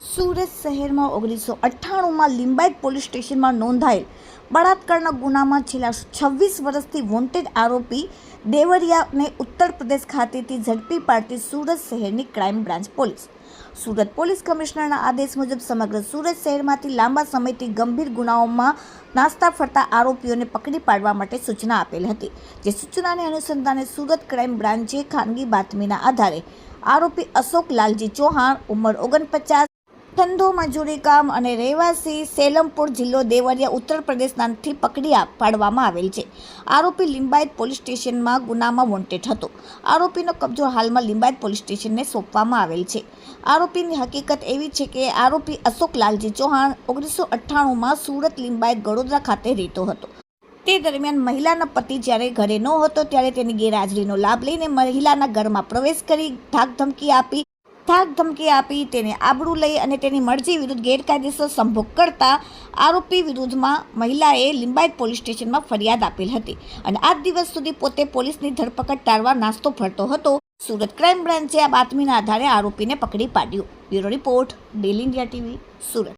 સુરત શહેરમાં ઓગણીસો અઠ્ઠાણુંમાં લિંબાયત પોલીસ સ્ટેશનમાં નોંધાયેલ બળાત્કારના ગુનામાં છેલ્લા છવ્વીસ વર્ષથી વોન્ટેડ આરોપી દેવરિયાને ઉત્તર પ્રદેશ ખાતેથી ઝડપી પાડતી સુરત શહેરની crime branch police. Surat police કમિશનરના આદેશ મુજબ સમગ્ર સુરત શહેરમાંથી લાંબા સમયથી ગંભીર ગુનાઓમાં નાસ્તા ફરતા આરોપીઓને પકડી પાડવા માટે સૂચના આપેલ હતી, જે સૂચનાને અનુસંધાને સુરત ક્રાઇમ બ્રાન્ચે ખાનગી બાતમીના આધારે આરોપી અશોક લાલજી ચૌહાણ ઉંમર ઓગણપચાસ ધંધો, મજૂરી કામ અને રહેવાસી સેલમપુર જિલ્લો દેવરિયા, ઉત્તર પ્રદેશનાથી પકડી પાડવામાં આવેલ છે. આરોપી લિંબાયત પોલીસ સ્ટેશનમાં ગુનામાં વોન્ટેડ હતો. આરોપીનો કબજો હાલમાં લિંબાયત પોલીસ સ્ટેશનને સોંપવામાં આવેલ છે. આરોપીની હકીકત એવી છે કે આરોપી અશોક લાલજી ચૌહાણ ઓગણીસો અઠ્ઠાણુંમાં સુરત લિંબાયત ગડોદરા ખાતે રહેતો હતો. તે દરમિયાન મહિલાના પતિ જ્યારે ઘરે ન હતો ત્યારે તેની ગેરહાજરીનો લાભ લઈને મહિલાના ઘરમાં પ્રવેશ કરી ધાક ધમકી આપી ધાક ધમકી આપી, તેને આબરૂ લઈ અને તેની મરજી વિરુદ્ધ ગેરકાયદેસર સંભોગ કરતા આરોપી વિરુદ્ધમાં મહિલાએ લિંબાયત પોલીસ સ્ટેશનમાં ફરિયાદ આપેલ હતી અને આજ દિવસ સુધી પોતે પોલીસની ધરપકડ ટાળવા નાસ્તો ફરતો હતો. સુરત ક્રાઇમ બ્રાન્ચે આ બાતમીના આધારે આરોપીને પકડી પાડ્યો. Bureau report, daily India TV, Surat.